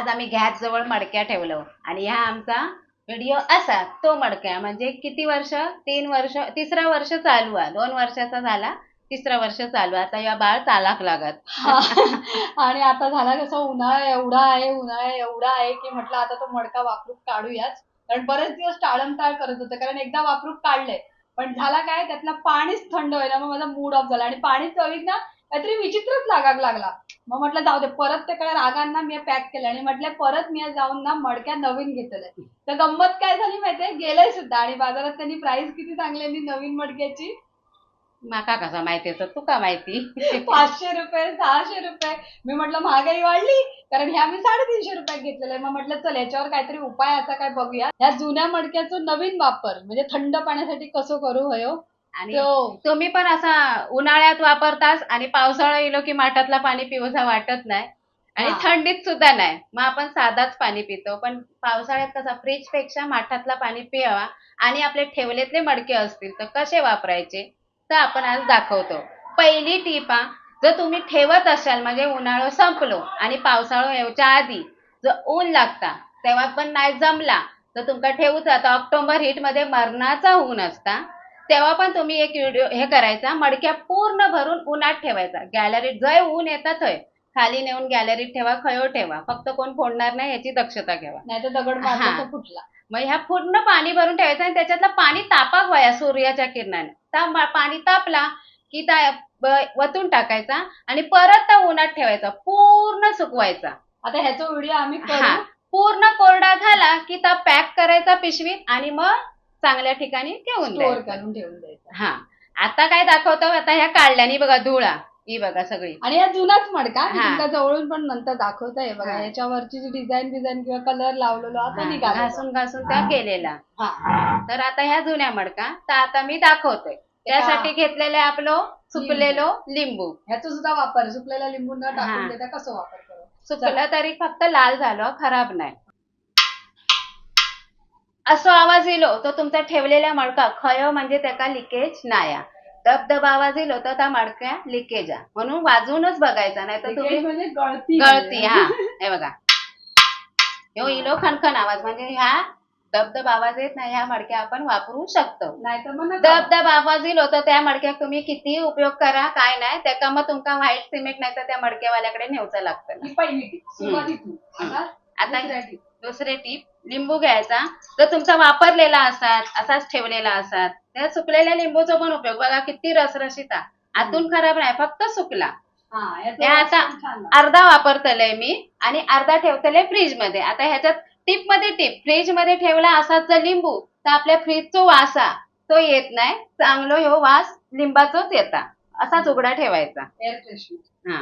आज आम्ही गॅस जवळ मडक्या ठेवलं. आणि हा आमचा व्हिडिओ असा तो मडक्या. म्हणजे किती वर्ष? तीन वर्ष तिसरा वर्ष चालू आहे. दोन वर्षाचा झाला तिसरा वर्ष चालू आहे. आता या बाळ चालाक लागत. आणि आता झाला कसं उन्हाळा एवढा आहे उन्हाळा एवढा आहे की म्हटलं आता तो मडका वापरून काढूयाच. कारण बरेच दिवस टाळमटाळ करत होतं. कारण एकदा वापरून काढलंय पण झाला काय त्यातलं पाणीच थंड व्हायला मग माझा मूड ऑफ झाला. आणि पाणी चवीत ना काहीतरी विचित्रच लागायला लागला. मग म्हटलं जाऊ दे परत ते काय रागांना मी पॅक केलं. आणि म्हटलं परत मी जाऊन ना मडक्या नवीन घेतलंय तर गंमत काय झाली माहितीये गेलंय सुद्धा. आणि बाजारात त्यांनी प्राइस किती सांगलेली नवीन मडक्याची? माका कसा माहिती होतं तुका माहिती. पाचशे रुपये सहाशे रुपये. मी म्हटलं महागाई वाढली. कारण ह्या मी साडेतीनशे रुपयात घेतलेलं आहे. मग म्हटलं चल याच्यावर काहीतरी उपाय असा काय बघूया. ह्या जुन्या मडक्याचं नवीन वापर म्हणजे थंड पाण्यासाठी कसं करू होयो आणि तो तुम्ही पण असा उन्हाळ्यात वापरतास आणि पावसाळा येलो की माठातला पाणी पिवसा वाटत नाही. आणि हा. थंडीत सुद्धा नाही. मग आपण साधाच पाणी पितो. पण पावसाळ्यात कसा फ्रीजपेक्षा माठातला पाणी पियावा आणि आपले ठेवलेतले मडके असतील तर कसे वापरायचे? तर आपण आज दाखवतो. पहिली टीप हा जर तुम्ही ठेवत असाल म्हणजे उन्हाळा संपलो आणि पावसाळा येऊच्या आधी जर ऊन लागता तेव्हा पण नाही जमला तर तुमका ठेवूचा आता ऑक्टोबर हिटमध्ये मरणाचा ऊन असता. तेव्हा पण तुम्ही एक व्हिडिओ हे करायचा मडक्या पूर्ण भरून उन्हात ठेवायचा. गॅलरीत जय ऊन येतात थंय खाली नेऊन गॅलरीत ठेवा खयो ठेवा. फक्त कोण फोडणार नाही याची दक्षता घ्यावा. नाही तर दगड फुटला. मग ह्या पूर्ण पाणी भरून ठेवायचं आणि त्याच्यातलं पाणी तापाक वया सूर्याच्या किरणाने. मा- पाणी तापला की त्या वतून टाकायचा आणि परत त्या उन्हात ठेवायचा. पूर्ण सुकवायचा. आता ह्याचा व्हिडिओ आम्ही पूर्ण कोरडा झाला की त्या पॅक करायचा पिशवीत आणि मग चांगल्या ठिकाणी ठेवून करून ठेवून द्यायचा. हा. आता काय दाखवतो? आता ह्या काढल्यानी बघा धुळा. ही बघा सगळी. आणि या जुनाच मडका हा. जवळून पण नंतर दाखवता हे बघा हा. याच्यावरची जी डिझाईन डिझाईन किंवा कलर लावलेलो आता हा, निघाला घासून घासून त्या केलेला तर आता ह्या जुन्या मडका तर आता मी दाखवतोय. त्यासाठी घेतलेले आपलं सुकलेलो लिंबू. ह्याचा सुद्धा वापर सुकलेल्या लिंबू न हा. टाकून देता कसं वापर करू? सुकलं तरी फक्त लाल झालं खराब नाही. असो आवाज येलो तर तुमचा ठेवलेला मडका खय म्हणजे त्याका लिकेज नाया. दबदब आवाज येलो तर त्या मडक्या लिकेज. म्हणून वाजूनच बघायचा नाही तर तुम्ही म्हणजे गळती. हा. हे बघा. ह्यो इलो खणखण आवाज म्हणजे ह्या दबदब आवाज येत नाही ह्या मडक्या आपण वापरू शकतो. नाही तर मग नका. दबदब आवाज येईल होतं त्या मडक्यात तुम्ही किती उपयोग करा काय नाही त्याका मग तुमका व्हाईट सिमेंट नाही तर त्या मडक्यावाल्याकडे नेवचं लागतं. आता दुसरे टीप लिंबू घ्यायचा. जर तुमचा वापरलेला असात असाच ठेवलेला असात त्या सुकलेल्या लिंबूचा पण उपयोग बघा किती रसरशीत. आतून खराब नाही फक्त सुकला. आता. अर्धा वापरतलंय मी आणि अर्धा ठेवतलंय फ्रीजमध्ये आता ह्याच्यात टीपमध्ये टीप फ्रीजमध्ये ठेवला असाच जर लिंबू तर आपल्या फ्रीजचा वास तो येत नाही. चांगलो ह्यो वास लिंबाचाच येता. असाच उघडा ठेवायचा. एअर फ्रेशनर हा.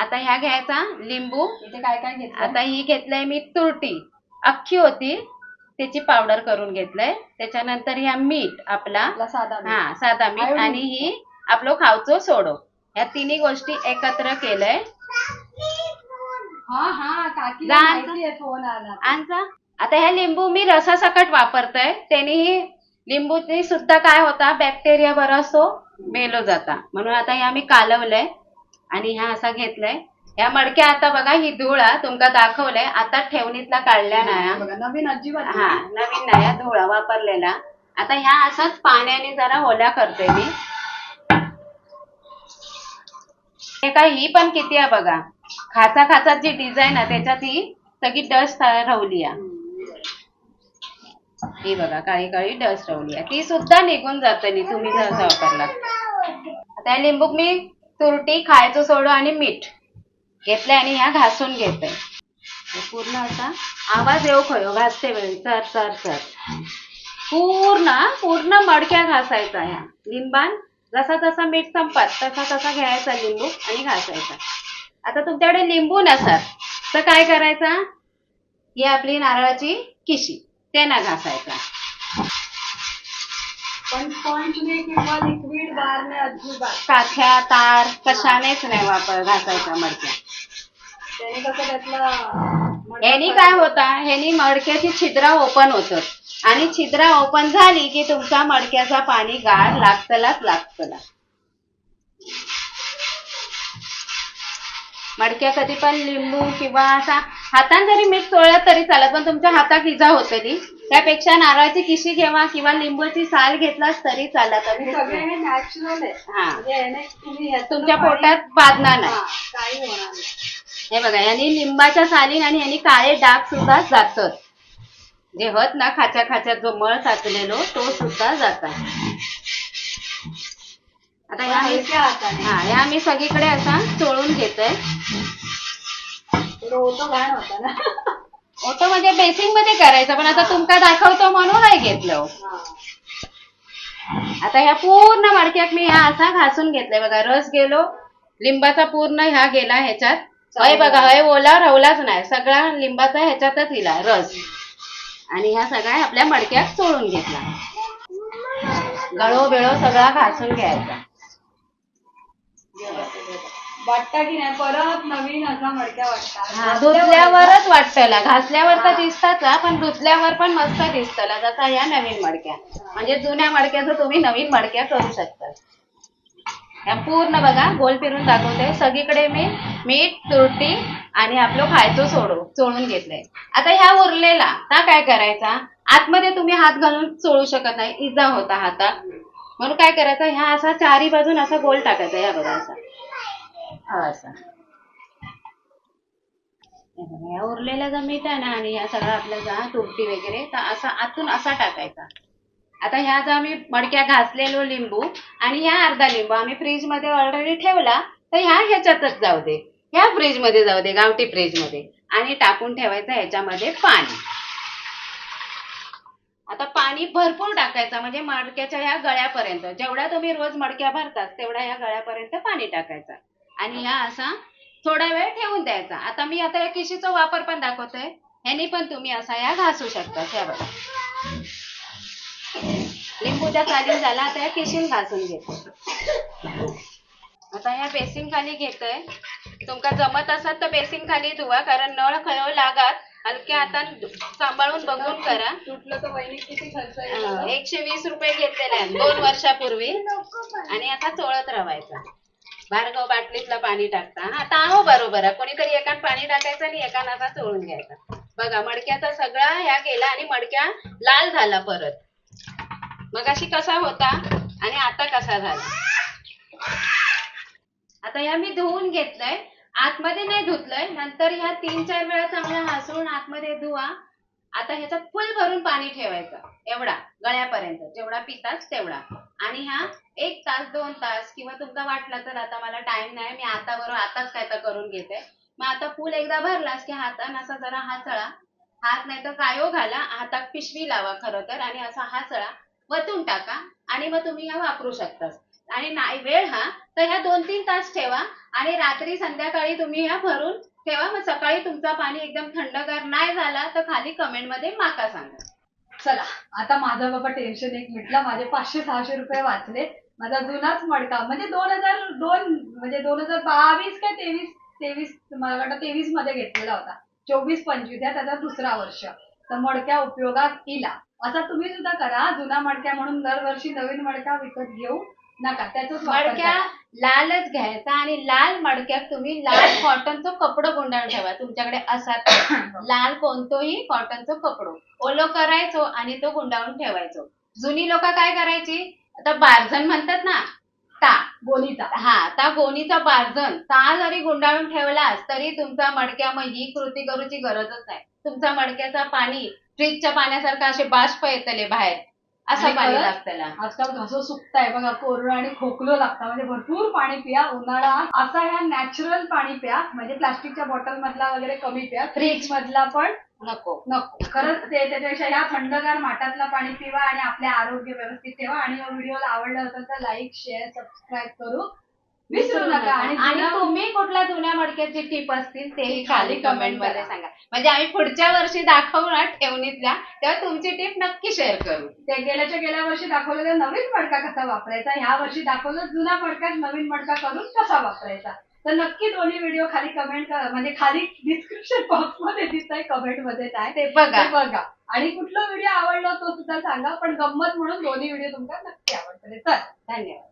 आता ह्या घ्यायचा लिंबू. इथे काय काय घेतलं आता ही घेतलंय मी तुरटी. अख्खी होती. त्याची पावडर करून घेतलंय. त्याच्यानंतर ह्या मीठ आपला साधा. हा साधा मीठ. आणि ही आपलं खावचो सोडो. या तिन्ही गोष्टी एकत्र केलंय. आता ह्या लिंबू मी रसासकट वापरतोय. त्याने ही लिंबूची सुद्धा काय होता? बॅक्टेरिया बराच तो मेलो जाता. म्हणून आता ह्या मी कालवलंय. आणि ह्या असा घेतलंय. ह्या मडक्या आता बघा ही धुळा तुमका दाखवलंय. आता ठेवणीतला काढल्या नाही बघा नवीन अजिबात हा नवीन हा धुळा वापरलेला. आता ह्या असंच पाण्याने जरा ओल्या करते मी. हे काय ही पण किती आहे बघा. खाचा खाचा जी डिझाईन आहे त्याच्यात ही सगळी डस्ट रवली आहे. ही बघा काळी काळी डस्ट रवली आहे. ती सुद्धा निघून जातली तुम्ही जर असं वापरला आता या लिंबूक मी तुरटी खायचं सोडू आणि मीठ. घेतलंय आणि ह्या घासून घेते पूर्ण असा आवाज येऊ खयो घासते वेळी. चर चर चर. पूर्ण पूर्ण मडक्या घासायचा ह्या. लिंबान जसा जसा मीठ संपत तसा तसा घ्यायचा लिंबू आणि घासायचा. आता तुमच्याकडे लिंबू नसत तर काय करायचा? ही आपली नारळाची किशी त्यांना घासायचा. पण स्पॉन्जने किंवा लिक्विड काथ्या तार कशानेच नाही वापर घासायचा मडक्या. ह्यानी काय होता? ह्यानी मडक्याची छिद्र ओपन होतात आणि छिद्र ओपन झाली की तुमच्या मडक्याचा पाणी गाळ लागतलाच लागतला. मडक्या कधी पण लिंबू किंवा असा हातान जरी मीठ चोळलं तरी चालत पण तुमच्या हातात इजा होतली त्यापेक्षा नारळाची किशी घ्यावा किंवा लिंबूची साल घेतलास तरी चालत. हे म्हणजे तुमच्या पोटात बाधणार नाही. हा, काही होणार नाही. हे बघा यांनी लिंबाच्या सालीन आणि यांनी काळे डाग सुद्धा जातात. जे होत ना खाच्या खाच्यात जो मळ साचलेलो तो सुद्धा जातात. आता ह्या हाताने हा ह्या मी सगळीकडे असा चोळून घेतोय. घाण होता ना. ऑटो म्हणजे बेसिंगमध्ये करायचं पण आता तुमका दाखवतो म्हणून नाही घेतलं. आता ह्या पूर्ण मडक्यात मी ह्या असा घासून घेतलाय बघा रस गेलो लिंबाचा पूर्ण ह्या गेला ह्याच्यात. हय बघा हय ओला रवलाच नाही सगळा लिंबाचा ह्याच्यातच हिला रस. आणि ह्या सगळ्या आपल्या मडक्यात चोळून घेतला. गळो बिळो सगळा घासून घ्यायचा. वाटतं की नाही परत नवीन असा मडक्या वाटतात धुतल्यावरच वाटतला. घासल्यावर तर दिसताच हा, पण धुतल्यावर पण मस्त दिसतला जसा या नवीन मडक्या. म्हणजे जुन्या मडक्याचं तुम्ही नवीन मडक्या करू शकता. या पूर्ण बघा गोल फिरून दाखवते. सगळीकडे मी मीठ तुरटी आणि आपलं खायचं सोडू चोळून घेतलंय. आता ह्या उरलेला हा काय करायचा? आतमध्ये तुम्ही हात घालून चोळू शकत नाही. इजा होता हातात. म्हणून काय करायचं? ह्या असा चारी बाजून असा गोल टाकायचा या बघा असा. असं. ह्या या उरलेला जो मीठ आहे ना आणि या सगळं आपल्या जा तुरटी वगैरे तर असा आतून असा टाकायचा. आता ह्या जो आम्ही मडक्या घासलेलो लिंबू आणि ह्या अर्धा लिंबू आम्ही फ्रीजमध्ये ऑलरेडी ठेवला तर ह्या ह्याच्यातच जाऊ दे. ह्या फ्रीजमध्ये जाऊ दे गावठी फ्रीजमध्ये आणि टाकून ठेवायचं ह्याच्यामध्ये पाणी. आता पाणी भरपूर टाकायचं म्हणजे मडक्याच्या ह्या गळ्यापर्यंत. जेवढ्या तुम्ही रोज मडक्या भरतात तेवढ्या ह्या गळ्यापर्यंत पाणी टाकायचं. आणि ह्या असा थोडा वेळ ठेवून द्यायचा. आता मी आता या किशीचा वापर पण दाखवतोय. ह्यानी पण तुम्ही असा या घासू शकता. ह्या बघा. लिंबूच्या चाली झाला आता या किशीन घासून घेतो. आता ह्या बेसिंग खाली घेतोय. तुमका जमत असत तर बेसिंग खाली धुवा कारण नळ खयो लागात हलक्या हातान सांभाळून बघून करा. तुटलं तर वहिनी किती खर्च एकशे वीस रुपये घेतलेले दोन वर्षापूर्वी. आणि आता चोळत राहायचा भार्गव बाटलीतलं पाणी टाकता. हा आता हो बरोबर आहे. कोणीतरी एकान पाणी टाकायचं आणि एकान असा चोळून घ्यायचा. बघा मडक्याचा सगळा ह्या गेला आणि मडक्या लाल झाला परत. मग अशी कसा होता आणि आता कसा झाला? आता ह्या मी धुवून घेतलंय. आतमध्ये नाही धुतलंय. नंतर ह्या तीन चार वेळा चांगला हासरून आतमध्ये धुवा. आता ह्याच्यात फुल भरून पाणी ठेवायचं. एवढा गळ्यापर्यंत. जेवढा पितास तेवढा. आणि हा एक तास दोन तास किंवा तुमचा वाटला तर आता मला टाइम नाही. मी आता बरोबर आताच काय तर करून घेते. मग आता फुल एकदा भरलास की हातान असा जरा हाचळा हात नाही तर कायो घाला हातात पिशवी लावा खरं तर आणि असा हाचळा वतून टाका आणि मग तुम्ही ह्या वापरू शकतास. आणि नाही वेळ हा. तर ह्या दोन तीन तास ठेवा आणि रात्री संध्याकाळी तुम्ही ह्या भरून ठेवा. मग सकाळी तुमचा पाणी एकदम थंडगार नाही झाला तर खाली कमेंटमध्ये माका सांगा. चला आता माझं बाबा टेन्शन एक मिटला. माझे पाचशे सहाशे रुपये वाचले. माझा जुनाच मडका. म्हणजे दोन हजार दोन म्हणजे दोन हजार बावीस काय तेवीस तेवीस मला वाटतं तेवीसमध्ये घेतलेला होता. चोवीस पंचवीस या त्याचा दुसरा वर्ष. तर मडक्या उपयोगात इला. असा तुम्ही सुद्धा करा. जुना मडक्या म्हणून दरवर्षी नवीन मडका विकत घेऊ. नका त्याच मडक्या लालच घ्यायचा आणि लाल मडक्यात तुम्ही लाल कॉटनचं कपडं गुंडाळून ठेवा. तुमच्याकडे असा. लाल कोणतोही कॉटनचं कपडं. ओलो करायचो आणि तो गुंडाळून ठेवायचो. जुनी लोक काय करायची? आता बारजण म्हणतात ना ता. गोलीचा हा ता गोणीचा बारजण ता जरी गुंडाळून ठेवलास तरी तुमचा मडक्या मग ही कृती करूची गरजच नाही. तुमचा मडक्याचा पाणी फ्रीजच्या पाण्यासारखं असे बाष्प येतले बाहेर. असं पाणी लागतला आजकाल घसं सुकताय बघा कोरडं आणि खोकलो लागतं. म्हणजे भरपूर पाणी पिया उन्हाळा. असा ह्या नॅचरल पाणी प्या. म्हणजे प्लास्टिकच्या बॉटल मधला वगैरे कमी प्या. फ्रीज मधला पण नको. नको. खरंच ते त्याच्यापेक्षा ह्या थंडगार माठातला पाणी पिवा आणि आपले आरोग्य व्यवस्थित ठेवा. आणि व्हिडिओला आवडला असेल तर लाईक शेअर सबस्क्राईब करू. विसरू नका. आणि तुम्ही कुठल्या जुन्या मडक्याची टीप असतील तेही खाली खाली कमेंटमध्ये. सांगा. म्हणजे आम्ही पुढच्या वर्षी दाखवू ना ठेवणीतल्या तेव्हा तुमची टीप नक्की शेअर करू. ते गेल्याच्या गेल्या वर्षी दाखवलेला नवीन मडका कसा वापरायचा? ह्या वर्षी दाखवलं जुना मडका नवीन मडका करून कसा वापरायचा? तर नक्की दोन्ही व्हिडिओ खाली कमेंट करा म्हणजे खाली डिस्क्रिप्शन बॉक्समध्ये दिसत आहे कमेंटमध्ये काय? ते बघा. बघा. आणि कुठला व्हिडिओ आवडला तो सुद्धा सांगा पण गंमत म्हणून दोन्ही व्हिडिओ तुमका नक्की आवडतील चल. धन्यवाद.